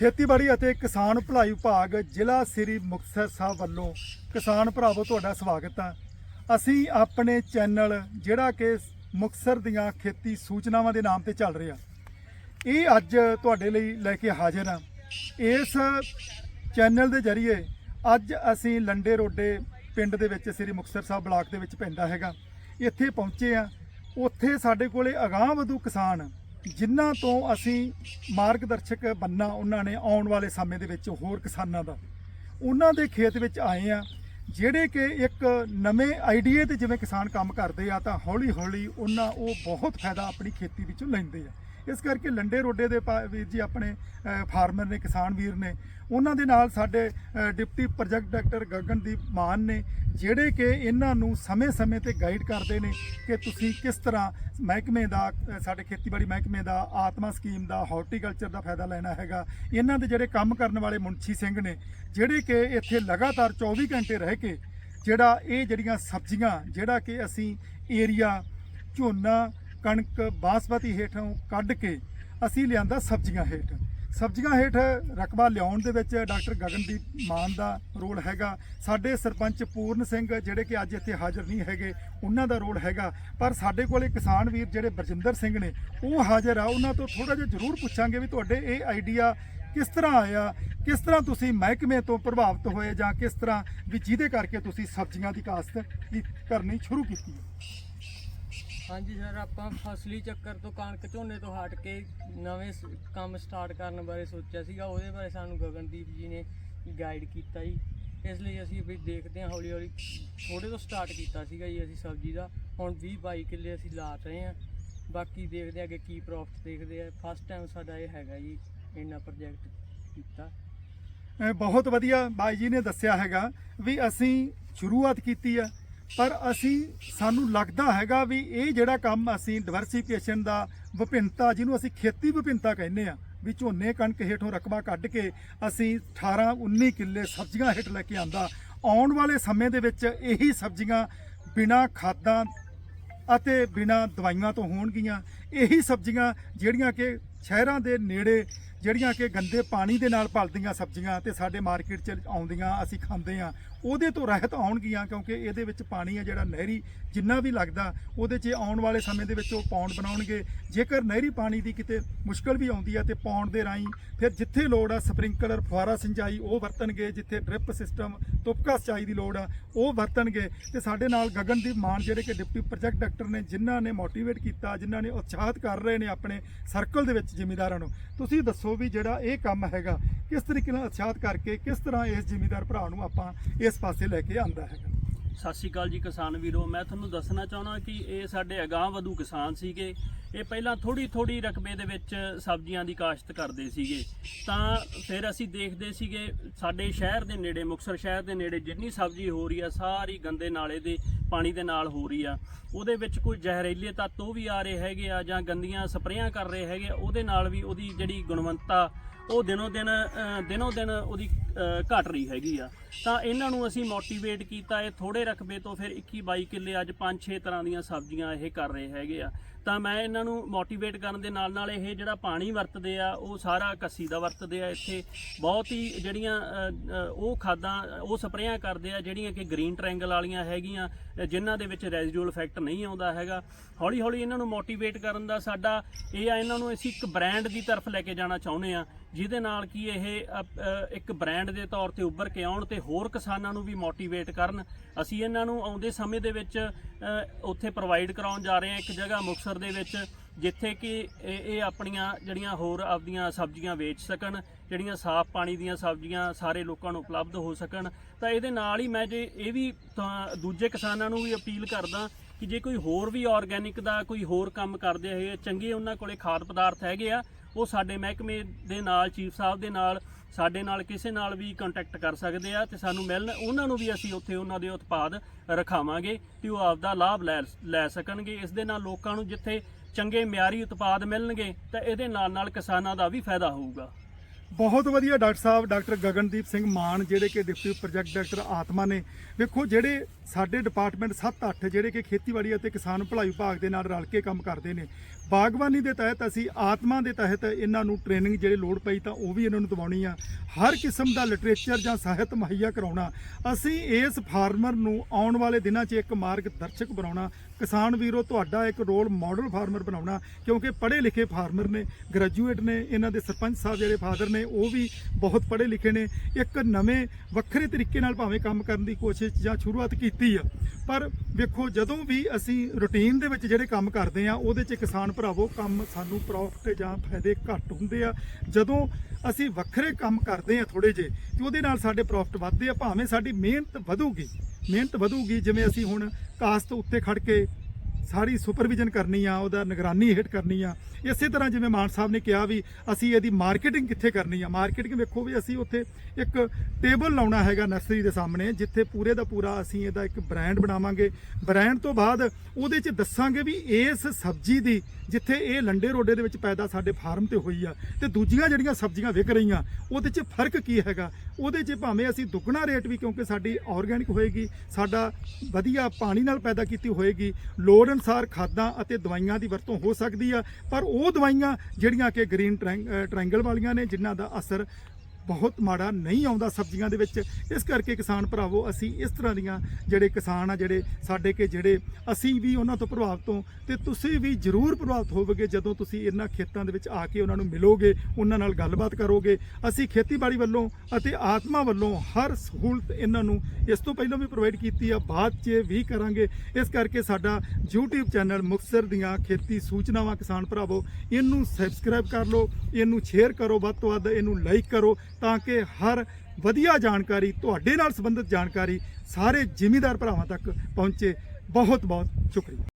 ਖੇਤੀਬਾੜੀ ਅਤੇ ਕਿਸਾਨ ਭਲਾਈ ਵਿਭਾਗ ਜ਼ਿਲ੍ਹਾ ਸ੍ਰੀ ਮੁਕਤਸਰ ਸਾਹਿਬ ਵੱਲੋਂ ਕਿਸਾਨ ਭਰਾਵੋ, ਤੁਹਾਡਾ ਸਵਾਗਤ ਹੈ। ਅਸੀਂ ਆਪਣੇ ਚੈਨਲ ਜਿਹੜਾ ਕਿ ਮੁਕਤਸਰ ਦੀਆਂ ਖੇਤੀ ਸੂਚਨਾਵਾਂ ਦੇ ਨਾਮ ਤੇ ਚੱਲ ਰਿਹਾ। ਇਹ ਅੱਜ ਤੁਹਾਡੇ ਲਈ ਲੈ ਕੇ ਹਾਜ਼ਰ ਹਾਂ। ਇਸ ਚੈਨਲ ਦੇ ਜ਼ਰੀਏ ਅੱਜ ਅਸੀਂ ਲੰਡੇ ਰੋਡੇ ਪਿੰਡ ਦੇ ਵਿੱਚ ਸ੍ਰੀ ਮੁਕਤਸਰ ਸਾਹਿਬ ਬਲਾਕ ਦੇ ਵਿੱਚ ਪੈਂਦਾ ਹੈਗਾ। ਇੱਥੇ ਪਹੁੰਚੇ ਆ ਉੱਥੇ ਸਾਡੇ ਕੋਲੇ ਅਗਾਂਹ ਵਧੂ ਕਿਸਾਨ ਜਿਨ੍ਹਾਂ ਤੋਂ ਅਸੀਂ ਮਾਰਗਦਰਸ਼ਕ ਬੰਨਾ ਉਹਨਾਂ ਨੇ ਆਉਣ ਵਾਲੇ ਸਮੇਂ ਦੇ ਵਿੱਚ ਹੋਰ ਕਿਸਾਨਾਂ ਦਾ। ਉਹਨਾਂ ਦੇ ਖੇਤ ਵਿੱਚ ਆਏ ਆ ਜਿਹੜੇ ਕਿ ਇੱਕ ਨਵੇਂ ਆਈਡੀਏ ਤੇ ਜਿਵੇਂ ਕਿਸਾਨ ਕੰਮ ਕਰਦੇ ਆ ਤਾਂ ਹੌਲੀ ਹੌਲੀ ਉਹਨਾਂ ਉਹ ਬਹੁਤ ਫਾਇਦਾ ਆਪਣੀ ਖੇਤੀ ਵਿੱਚੋਂ ਲੈਂਦੇ ਆ। ਇਸ ਕਰਕੇ ਲੰਡੇ ਰੋਡੇ ਦੇ ਪਾ- ਵੀਰ ਜੀ ਆਪਣੇ ਫਾਰਮਰ ਨੇ, ਕਿਸਾਨ ਵੀਰ ਨੇ, ਉਹਨਾਂ ਦੇ ਨਾਲ ਸਾਡੇ deputy project director Gagandeep Mann ਨੇ, ਜਿਹੜੇ ਕਿ ਇਹਨਾਂ ਨੂੰ ਸਮੇਂ-ਸਮੇਂ ਤੇ ਗਾਈਡ ਕਰਦੇ ਨੇ ਕਿ ਤੁਸੀਂ ਕਿਸ ਤਰ੍ਹਾਂ ਮਹਿਕਮੇ ਦਾ ਸਾਡੇ ਖੇਤੀਬਾੜੀ ਮਹਿਕਮੇ ਦਾ, ਆਤਮਾ ਸਕੀਮ ਦਾ, ਹਾਰਟੀਕਲਚਰ ਦਾ ਫਾਇਦਾ ਲੈਣਾ ਹੈਗਾ। ਇਹਨਾਂ ਦੇ ਜਿਹੜੇ ਕੰਮ ਕਰਨ ਵਾਲੇ ਮੁਨਸ਼ੀ ਸਿੰਘ ਨੇ, ਜਿਹੜੇ ਕਿ ਇੱਥੇ ਲਗਾਤਾਰ 24 ਘੰਟੇ ਰਹਿ ਕੇ ਜਿਹੜਾ ਇਹ ਜਿਹੜੀਆਂ ਸਬਜ਼ੀਆਂ, ਜਿਹੜਾ ਕਿ ਅਸੀਂ ਏਰੀਆ, ਝੋਨਾ ਕਣਕ ਬਾਸਮਤੀ ਹੇਠੋਂ ਕੱਢ ਕੇ ਅਸੀਂ ਲਿਆਂਦਾ ਸਬਜ਼ੀਆਂ ਹੇਠ। ਸਬਜ਼ੀਆਂ ਹੇਠ ਰਕਬਾ ਲਿਆਉਣ ਦੇ ਵਿੱਚ ਡਾਕਟਰ ਗਗਨਦੀਪ ਮਾਨ ਦਾ ਰੋਲ ਹੈਗਾ। ਸਾਡੇ ਸਰਪੰਚ ਪੂਰਨ ਸਿੰਘ ਜਿਹੜੇ ਕਿ ਅੱਜ ਇੱਥੇ ਹਾਜ਼ਰ ਨਹੀਂ ਹੈਗੇ, ਉਹਨਾਂ ਦਾ ਰੋਲ ਹੈਗਾ। ਪਰ ਸਾਡੇ ਕੋਲੇ ਕਿਸਾਨ ਵੀਰ ਜਿਹੜੇ ਬਰਜਿੰਦਰ ਸਿੰਘ ਨੇ, ਉਹ ਹਾਜ਼ਰ ਆ। ਉਹਨਾਂ ਤੋਂ ਥੋੜਾ ਜਿਹਾ ਜ਼ਰੂਰ ਪੁੱਛਾਂਗੇ ਵੀ ਤੁਹਾਡੇ ਇਹ ਆਈਡੀਆ ਕਿਸ ਤਰ੍ਹਾਂ ਆਇਆ? ਕਿਸ ਤਰ੍ਹਾਂ ਤੁਸੀਂ ਮਹਿਕਮੇ ਤੋਂ ਪ੍ਰਭਾਵਿਤ ਹੋਏ ਜਾਂ ਕਿਸ ਤਰ੍ਹਾਂ ਵੀ ਜਿਹਦੇ ਕਰਕੇ ਤੁਸੀਂ ਸਬਜ਼ੀਆਂ ਦੀ ਕਾਸ਼ਤ ਕੀ- ਕਰਨੀ ਸ਼ੁਰੂ ਕੀਤੀ ਹਾਂਜੀ ਸਰ, ਆਪਾਂ ਫਸਲੀ ਚੱਕਰ ਤੋਂ ਕਣਕ ਝੋਨੇ ਤੋਂ ਹਟ ਕੇ ਨਵੇਂ ਸ- ਕੰਮ ਸਟਾਰਟ ਕਰਨ ਬਾਰੇ ਸੋਚਿਆ ਸੀਗਾ। ਉਹਦੇ ਬਾਰੇ ਸਾਨੂੰ ਗਗਨਦੀਪ ਜੀ ਨੇ ਗਾਈਡ ਕੀਤਾ ਜੀ। ਇਸ ਲਈ ਅਸੀਂ ਵੀ ਦੇਖਦੇ ਹਾਂ ਹੌਲੀ ਹੌਲੀ ਥੋੜੇ ਤੋਂ ਸਟਾਰਟ ਕੀਤਾ ਸੀਗਾ ਜੀ ਅਸੀਂ ਸਬਜ਼ੀ ਦਾ। ਹੁਣ 20 22 ਕਿੱਲੇ ਅਸੀਂ ਲਾ ਰਹੇ ਹਾਂ। ਬਾਕੀ ਦੇਖਦੇ ਹਾਂ ਅੱਗੇ ਕੀ ਪ੍ਰੋਫਿਟ ਦੇਖਦੇ ਆ। ਫਸਟ ਟਾਈਮ ਸਾਡਾ ਇਹ ਹੈਗਾ ਜੀ, ਇੰਨਾ ਪ੍ਰੋਜੈਕਟ ਕੀਤਾ। ਅਹ ਬਹੁਤ ਵਧੀਆ ਬਾਈ ਜੀ ਨੇ ਦੱਸਿਆ ਹੈਗਾ ਵੀ ਅਸੀਂ ਸ਼ੁਰੂਆਤ ਕੀਤੀ ਆ। ਪਰ ਅਸੀਂ, ਸਾਨੂੰ ਲੱਗਦਾ ਹੈਗਾ ਵੀ ਇਹ ਜਿਹੜਾ ਕੰਮ ਅਸੀਂ ਡਿਵਰਸੀਫਿਕੇਸ਼ਨ ਦਾ ਵਿਭਿੰਨਤਾ, ਜਿਹਨੂੰ ਅਸੀਂ ਖੇਤੀ ਵਿਭਿੰਨਤਾ ਕਹਿੰਦੇ ਆ ਵੀ ਝੋਨੇ ਕਣਕ ਹੇਠੋਂ ਰਕਬਾ ਕੱਢ ਕੇ ਅਸੀਂ 18 19 ਕਿੱਲੇ ਸਬਜ਼ੀਆਂ ਹੇਠ ਲੈ ਕੇ ਆਂਦਾ। ਆਉਣ ਵਾਲੇ ਸਮੇਂ ਦੇ ਵਿੱਚ ਇਹੀ ਸਬਜ਼ੀਆਂ ਬਿਨਾਂ ਖਾਦਾਂ ਅਤੇ ਬਿਨਾਂ ਦਵਾਈਆਂ ਤੋਂ ਹੋਣਗੀਆਂ। ਇਹੀ ਸਬਜ਼ੀਆਂ ਜਿਹੜੀਆਂ ਕਿ ਸ਼ਹਿਰਾਂ ਦੇ ਨੇੜੇ ਜਿਹੜੀਆਂ ਕਿ ਗੰਦੇ ਪਾਣੀ ਦੇ ਨਾਲ ਪਲਦੀਆਂ ਸਬਜ਼ੀਆਂ ਤੇ ਸਾਡੇ ਮਾਰਕੀਟ 'ਚ ਆਉਂਦੀਆਂ, ਅਸੀਂ ਖਾਂਦੇ ਆ ਉਹਦੇ ਤੋਂ ਰਹਿਤ ਆਉਣਗੀਆਂ ਕਿਉਂਕਿ ਇਹਦੇ ਵਿੱਚ ਪਾਣੀ ਆ ਜਿਹੜਾ ਨਹਿਰੀ ਜਿੰਨਾ ਵੀ ਲੱਗਦਾ, ਉਹਦੇ 'ਚ ਆਉਣ ਵਾਲੇ ਸਮੇਂ ਦੇ ਵਿੱਚ ਉਹ ਪੌਂਡ ਬਣਾਉਣਗੇ। ਜੇਕਰ ਨਹਿਰੀ ਪਾਣੀ ਦੀ ਕਿਤੇ ਮੁਸ਼ਕਲ ਵੀ ਆਉਂਦੀ ਹੈ ਤੇ ਪੌਂਡ ਦੇ ਰਾਹੀਂ ਫਿਰ ਜਿੱਥੇ ਲੋੜ ਆ ਸਪ੍ਰਿੰਕਲਰ ਫੁਆਰਾ ਸਿੰਚਾਈ ਉਹ ਵਰਤਣਗੇ, ਜਿੱਥੇ ਡ੍ਰਿਪ ਸਿਸਟਮ, ਤੁਪਕਾ ਸਿੰਚਾਈ ਦੀ ਲੋੜ ਆ, ਉਹ ਵਰਤਣਗੇ। ਤੇ ਸਾਡੇ ਨਾਲ ਗਗਨਦੀਪ ਮਾਨ ਜਿਹੜੇ ਕਿ ਡਿਪਟੀ ਪ੍ਰੋਜੈਕਟ ਡਾਇਰੈਕਟਰ ਨੇ, ਜਿਨ੍ਹਾਂ ਨੇ ਮੋਟੀਵੇਟ ਕੀਤਾ, ਜਿਨ੍ਹਾਂ ਨੇ ਉਤਸ਼ਾਹਿਤ ਕਰ ਰਹੇ ਨੇ ਆਪਣੇ ਸਰਕਲ ਦੇ ਵਿੱਚ ਜ਼ਿਮੀਂਦਾਰਾਂ ਨੂੰ। ਤੁਸੀਂ ਦੱਸੋ ਵੀ ਜਿਹੜਾ ਇਹ ਕੰਮ ਹੈਗਾ, ਕਿਸ ਤਰੀਕੇ ਨਾਲ ਉਤਸ਼ਾਹਿਤ ਕਰਕੇ ਕਿਸ ਤਰ੍ਹਾਂ ਇਸ ਜ਼ਿਮੀਦਾਰ ਭਰਾ ਨੂੰ ਆਪਾਂ ਇਸ ਪਾਸੇ ਲੈ ਕੇ ਆਂਦਾ ਹੈਗਾ? ਸਤਿ ਸ਼੍ਰੀ ਅਕਾਲ ਜੀ ਕਿਸਾਨ ਵੀਰੋ, ਮੈਂ ਤੁਹਾਨੂੰ ਦੱਸਣਾ ਚਾਹੁੰਦਾ ਕਿ ਇਹ ਸਾਡੇ ਅਗਾਂਹ ਵਧੂ ਕਿਸਾਨ ਸੀਗੇ। ਇਹ ਪਹਿਲਾਂ ਥੋੜੀ ਥੋੜੀ ਰਕਬੇ ਦੇ ਵਿੱਚ ਸਬਜ਼ੀਆਂ ਦੀ ਕਾਸ਼ਤ ਕਰਦੇ ਸੀਗੇ। ਤਾਂ ਫਿਰ ਅਸੀਂ ਦੇਖਦੇ ਸੀਗੇ, ਸਾਡੇ ਸ਼ਹਿਰ ਦੇ ਨੇੜੇ, ਮੁਕਤਸਰ ਸ਼ਹਿਰ ਦੇ ਨੇੜੇ ਜਿੰਨੀ ਸਬਜ਼ੀ ਹੋ ਰਹੀ ਆ, ਸਾਰੀ ਗੰਦੇ ਨਾਲੇ ਦੇ ਪਾਣੀ ਦੇ ਨਾਲ ਹੋ ਰਹੀ ਆ। ਉਹਦੇ ਵਿੱਚ ਕੋਈ ਜ਼ਹਿਰੀਲੇ ਤੱਤ ਉਹ ਵੀ ਆ ਰਹੇ ਹੈਗੇ ਆ ਜਾਂ ਗੰਦੀਆਂ ਸਪਰੇਆਂ ਕਰ ਰਹੇ ਹੈਗੇ ਆ, ਉਹਦੇ ਨਾਲ ਵੀ ਉਹਦੀ ਜਿਹੜੀ ਗੁਣਵੱਤਾ ਉਹ ਦਿਨੋ ਦਿਨ ਦਿਨੋ ਦਿਨ ਉਹਦੀ ਅ, ਘਟ ਰਹੀ ਹੈਗੀ ਆ। ਤਾਂ ਇਹਨਾਂ ਨੂੰ ਅਸੀਂ ਮੋਟੀਵੇਟ ਕੀਤਾ ਇਹ ਥੋੜੇ ਰਕਬੇ ਤੋਂ ਫਿਰ 21 22 ਕਿੱਲੇ ਅੱਜ 5-6 ਤਰ੍ਹਾਂ ਦੀਆਂ ਸਬਜ਼ੀਆਂ ਇਹ ਕਰ ਰਹੇ ਹੈਗੇ ਆ। ਤਾਂ ਮੈਂ ਇਹਨਾਂ ਨੂੰ ਮੋਟੀਵੇਟ ਕਰਨ ਦੇ ਨਾਲ ਨਾਲ ਇਹ ਜਿਹੜਾ ਪਾਣੀ ਵਰਤਦੇ ਆ ਉਹ ਸਾਰਾ ਕੱਸੀ ਦਾ ਵਰਤਦੇ ਆ ਇੱਥੇ। ਬਹੁਤ ਹੀ ਜਿਹੜੀਆਂ ਉਹ ਖਾਦਾਂ ਉਹ ਸਪਰੇਆਂ ਕਰਦੇ ਆ ਜਿਹੜੀਆਂ ਕਿ ਗ੍ਰੀਨ ਟ੍ਰਾਇੰਗਲ ਵਾਲੀਆਂ ਹੈਗੀਆਂ ਅ, ਜਿਨ੍ਹਾਂ ਦੇ ਵਿੱਚ ਰੈਜ਼ੀਡੂਅਲ ਇਫੈਕਟ ਨਹੀਂ ਆਉਂਦਾ ਹੈਗਾ। ਹੌਲੀ ਹੌਲੀ ਇਹਨਾਂ ਨੂੰ ਮੋਟੀਵੇਟ ਕਰਨ ਦਾ ਸਾਡਾ ਇਹ ਆ ਇਹਨਾਂ ਨੂੰ ਅਸੀਂ ਇੱਕ ਬ੍ਰਾਂਡ ਦੀ ਤਰਫ ਲੈ ਕੇ ਜਾਣਾ ਚਾਹੁੰਦੇ ਆ ਜਿਹਦੇ ਨਾਲ ਕਿ ਇਹ ਇੱਕ ਬ੍ਰਾਂਡ ਦੇ ਤੌਰ ਤੇ ਉੱਭਰ ਕੇ ਆਉਣ ਤੇ ਹੋਰ ਕਿਸਾਨਾਂ ਨੂੰ ਵੀ ਮੋਟੀਵੇਟ ਕਰਨ। ਅਸੀਂ ਇਹਨਾਂ ਨੂੰ ਆਉਂਦੇ ਸਮੇਂ ਦੇ ਵਿੱਚ ਉੱਥੇ ਪ੍ਰੋਵਾਈਡ ਕਰਾਉਣ ਜਾ ਰਹੇ ਹਾਂ। ਇੱਕ ਜਗ੍ਹਾ ਮੁਕਸਰ ਦੇ ਵਿੱਚ, ਜਿੱਥੇ ਕਿ ਇਹ ਆਪਣੀਆਂ ਜਿਹੜੀਆਂ ਹੋਰ ਆਪਦੀਆਂ ਸਬਜ਼ੀਆਂ ਵੇਚ ਸਕਣ, ਜਿਹੜੀਆਂ ਸਾਫ਼ ਪਾਣੀ ਦੀਆਂ ਸਬਜ਼ੀਆਂ ਸਾਰੇ ਲੋਕਾਂ ਨੂੰ ਉਪਲਬਧ ਹੋ ਸਕਣ। ਤਾਂ ਇਹਦੇ ਨਾਲ ਹੀ ਮੈਂ ਜੇ ਇਹ ਵੀ ਦੂਜੇ ਕਿਸਾਨਾਂ ਨੂੰ ਵੀ ਅਪੀਲ ਕਰਦਾ ਕਿ ਜੇ ਕੋਈ ਹੋਰ ਵੀ ਆਰਗੈਨਿਕ ਦਾ ਕੋਈ ਹੋਰ ਕੰਮ ਕਰਦੇ ਹੈਗੇ ਚੰਗੇ ਉਹਨਾਂ ਕੋਲੇ ਖਾਦ ਪਦਾਰਥ ਹੈਗੇ ਆ ਉਹ ਸਾਡੇ ਮਹਿਕਮੇ ਦੇ ਨਾਲ, ਚੀਫ ਸਾਹਿਬ ਦੇ ਨਾਲ, ਸਾਡੇ ਨਾਲ ਕਿਸੇ ਨਾਲ ਵੀ ਕੰਟੈਕਟ ਕਰ ਸਕਦੇ ਆ ਤੇ ਸਾਨੂੰ ਮਿਲਣ, ਉਹਨਾਂ ਨੂੰ ਵੀ ਅਸੀਂ ਉੱਥੇ ਉਹਨਾਂ ਦੇ ਉਤਪਾਦ ਰਖਾਵਾਂਗੇ ਤੇ ਉਹ ਆਪਦਾ ਲਾਭ ਲੈ ਲੈ ਸਕਣਗੇ। ਇਸ ਦੇ ਨਾਲ ਲੋਕਾਂ ਨੂੰ ਜਿੱਥੇ ਚੰਗੇ ਮਿਆਰੀ ਉਤਪਾਦ ਮਿਲਣਗੇ ਤਾਂ ਇਹਦੇ ਨਾਲ ਨਾਲ ਕਿਸਾਨਾਂ ਦਾ ਵੀ ਫਾਇਦਾ ਹੋਊਗਾ। ਬਹੁਤ ਵਧੀਆ ਡਾਕਟਰ ਸਾਹਿਬ, ਡਾਕਟਰ ਗਗਨਦੀਪ ਸਿੰਘ ਮਾਨ, ਜਿਹੜੇ ਕਿ ਡਿਪਟੀ ਪ੍ਰੋਜੈਕਟ ਡਾਇਰੈਕਟਰ ਆਤਮਾ ਨੇ। ਵੇਖੋ, ਜਿਹੜੇ ਸਾਡੇ ਡਿਪਾਰਟਮੈਂਟ 7-8 ਜਿਹੜੇ ਕਿ ਖੇਤੀਬਾੜੀ ਅਤੇ ਕਿਸਾਨ ਭਲਾਈ ਵਿਭਾਗ ਦੇ ਨਾਲ ਰਲ ਕੇ ਕੰਮ ਕਰਦੇ ਨੇ ਬਾਗਬਾਨੀ ਦੇ ਤਹਿਤ ਅਸੀਂ ਆਤਮਾ ਦੇ ਤਹਿਤ ਇਹਨਾਂ ਨੂੰ ਟ੍ਰੇਨਿੰਗ ਜਿਹੜੇ ਲੋੜ ਪਈ ਤਾਂ ਉਹ ਵੀ ਇਹਨਾਂ ਨੂੰ ਦਿਵਾਉਣੀ ਆ। ਹਰ ਕਿਸਮ ਦਾ ਲਿਟਰੇਚਰ ਜਾਂ ਸਾਹਿਤ ਮੁਹੱਈਆ ਕਰਾਉਣਾ। ਅਸੀਂ ਇਸ ਫਾਰਮਰ ਨੂੰ ਆਉਣ ਵਾਲੇ ਦਿਨਾਂ 'ਚ ਇੱਕ ਮਾਰਗਦਰਸ਼ਕ ਬਣਾਉਣਾ। ਕਿਸਾਨ ਵੀਰੋ, ਤੁਹਾਡਾ ਇੱਕ ਰੋਲ ਮਾਡਲ ਫਾਰਮਰ ਬਣਾਉਣਾ, ਕਿਉਂਕਿ ਪੜ੍ਹੇ ਲਿਖੇ ਫਾਰਮਰ ਨੇ ਗ੍ਰੈਜੂਏਟ ਨੇ, ਇਹਨਾਂ ਦੇ ਸਰਪੰਚ ਸਾਹਿਬ ਜਿਹੜੇ ਫਾਦਰ ਨੇ, ਉਹ ਵੀ ਬਹੁਤ ਪੜ੍ਹੇ ਲਿਖੇ ਨੇ। ਇੱਕ ਨਵੇਂ, ਵੱਖਰੇ ਤਰੀਕੇ ਨਾਲ ਭਾਵੇਂ ਕੰਮ ਕਰਨ ਦੀ ਕੋਸ਼ਿਸ਼ ਜਾਂ ਸ਼ੁਰੂਆਤ ਕੀਤੀ ਆ। ਪਰ ਵੇਖੋ, ਜਦੋਂ ਵੀ ਅਸੀਂ ਰੁਟੀਨ ਦੇ ਵਿੱਚ ਜਿਹੜੇ ਕੰਮ ਕਰਦੇ ਆ, ਉਹਦੇ 'ਚ ਕਿਸਾਨ ਭਰਾਵੋ, ਕੰਮ ਸਾਨੂੰ ਪ੍ਰੋਫਿਟ ਜਾਂ ਫਾਇਦੇ ਘੱਟ ਹੁੰਦੇ ਆ। ਜਦੋਂ ਅਸੀਂ ਵੱਖਰੇ ਕੰਮ ਕਰਦੇ ਆ ਥੋੜੇ ਜਿਹੇ, ਤੇ ਉਹਦੇ ਨਾਲ ਸਾਡੇ ਪ੍ਰੋਫਿਟ ਵੱਧਦੇ ਆ, ਭਾਵੇਂ ਸਾਡੀ ਮਿਹਨਤ ਵਧੂਗੀ। ਮਿਹਨਤ ਵਧੂਗੀ, ਜਿਵੇਂ ਅਸੀਂ ਹੁਣ ਕਾਸਤ ਉੱਤੇ ਖੜ ਕੇ ਸਾਰੀ ਸੁਪਰਵਿਜ਼ਨ ਕਰਨੀ ਆ, ਉਹਦਾ ਨਿਗਰਾਨੀ ਹੇਠ ਕਰਨੀ ਆ ਇਸੇ ਤਰ੍ਹਾਂ ਜਿਵੇਂ ਮਾਨ ਸਾਹਿਬ ਨੇ ਕਿਹਾ ਵੀ ਅਸੀਂ ਇਹਦੀ ਮਾਰਕੀਟਿੰਗ ਕਿੱਥੇ ਕਰਨੀ ਆ? ਮਾਰਕੀਟਿੰਗ ਵੇਖੋ ਵੀ ਅਸੀਂ ਉੱਥੇ ਇੱਕ ਟੇਬਲ ਲਾਉਣਾ ਹੈਗਾ ਨਰਸਰੀ ਦੇ ਸਾਹਮਣੇ, ਜਿੱਥੇ ਪੂਰੇ ਦਾ ਪੂਰਾ ਅਸੀਂ ਇਹਦਾ ਇੱਕ ਬ੍ਰਾਂਡ ਬਣਾਵਾਂਗੇ। ਬ੍ਰਾਂਡ ਤੋਂ ਬਾਅਦ ਉਹਦੇ 'ਚ ਦੱਸਾਂਗੇ ਵੀ ਇਸ ਸਬਜ਼ੀ ਦੀ ਜਿੱਥੇ ਇਹ ਲੰਡੇ ਰੋਡੇ ਦੇ ਵਿੱਚ ਪੈਦਾ ਸਾਡੇ ਫਾਰਮ ਤੇ ਹੋਈ ਆ ਤੇ ਦੂਜੀਆਂ ਜਿਹੜੀਆਂ ਸਬਜ਼ੀਆਂ ਵਿਕ ਰਹੀਆਂ, ਉਹਦੇ 'ਚ ਫ਼ਰਕ ਕੀ ਹੈਗਾ? ਉਹਦੇ 'ਚ ਭਾਵੇਂ ਅਸੀਂ ਦੁੱਗਣਾ ਰੇਟ ਵੀ ਕਿਉਂਕਿ ਸਾਡੀ ਆਰਗੈਨਿਕ ਹੋਏਗੀ, ਸਾਡਾ ਵਧੀਆ ਪਾਣੀ ਨਾਲ ਪੈਦਾ ਕੀਤੀ ਹੋਏਗੀ, ਲੋੜ ਅਨੁਸਾਰ ਖਾਦਾਂ ਅਤੇ ਦਵਾਈਆਂ ਦੀ ਵਰਤੋਂ ਹੋ ਸਕਦੀ ਆ, ਪਰ ਉਹ ਦਵਾਈਆਂ ਜਿਹੜੀਆਂ ਕਿ ਗ੍ਰੀਨ ਟ੍ਰਾਇੰਗਲ ਵਾਲੀਆਂ ਨੇ ਜਿਨ੍ਹਾਂ ਦਾ ਅਸਰ ਬਹੁਤ ਮਾੜਾ ਨਹੀਂ ਆਉਂਦਾ ਸਬਜ਼ੀਆਂ ਦੇ ਵਿੱਚ। ਇਸ ਕਰਕੇ ਕਿਸਾਨ ਭਰਾਵੋ, ਅਸੀਂ ਇਸ ਤਰ੍ਹਾਂ ਦੀਆਂ ਜਿਹੜੇ ਕਿਸਾਨ ਆ, ਜਿਹੜੇ ਸਾਡੇ ਕੇ ਜਿਹੜੇ, ਅਸੀਂ ਵੀ ਉਹਨਾਂ ਤੋਂ ਪ੍ਰਭਾਵਿਤ ਹੋ ਤੇ ਤੁਸੀਂ ਵੀ ਜ਼ਰੂਰ ਪ੍ਰਭਾਵਿਤ ਹੋਵੋਗੇ ਜਦੋਂ ਤੁਸੀਂ ਇਹਨਾਂ ਖੇਤਾਂ ਦੇ ਵਿੱਚ ਆ ਕੇ ਉਹਨਾਂ ਨੂੰ ਮਿਲੋਗੇ, ਉਹਨਾਂ ਨਾਲ ਗੱਲਬਾਤ ਕਰੋਗੇ। ਅਸੀਂ ਖੇਤੀਬਾੜੀ ਵੱਲੋਂ ਅਤੇ ਆਤਮਾ ਵੱਲੋਂ ਹਰ ਸਹੂਲਤ ਇਹਨਾਂ ਨੂੰ ਇਸ ਤੋਂ ਪਹਿਲਾਂ ਵੀ ਪ੍ਰੋਵਾਈਡ ਕੀਤੀ ਆ, ਬਾਅਦ 'ਚ ਵੀ ਕਰਾਂਗੇ। ਇਸ ਕਰਕੇ ਸਾਡਾ YouTube ਚੈਨਲ ਮੁਕਤਸਰ ਦੀਆਂ ਖੇਤੀ ਸੂਚਨਾਵਾਂ ਕਿਸਾਨ ਭਰਾਵੋ, ਇਹਨੂੰ ਸਬਸਕ੍ਰਾਈਬ ਕਰ ਲਓ, ਇਹਨੂੰ ਸ਼ੇਅਰ ਕਰੋ, ਵੱਧ ਤੋਂ ਵੱਧ ਇਹਨੂੰ ਲਾਈਕ ਕਰੋ ਤਾਂ ਕਿ ਹਰ ਵਧੀਆ ਜਾਣਕਾਰੀ, ਤੁਹਾਡੇ ਨਾਲ ਸੰਬੰਧਿਤ ਜਾਣਕਾਰੀ ਸਾਰੇ ਜ਼ਿਮੀਦਾਰ ਭਰਾਵਾਂ ਤੱਕ ਪਹੁੰਚੇ। ਬਹੁਤ ਬਹੁਤ ਸ਼ੁਕਰੀਆ।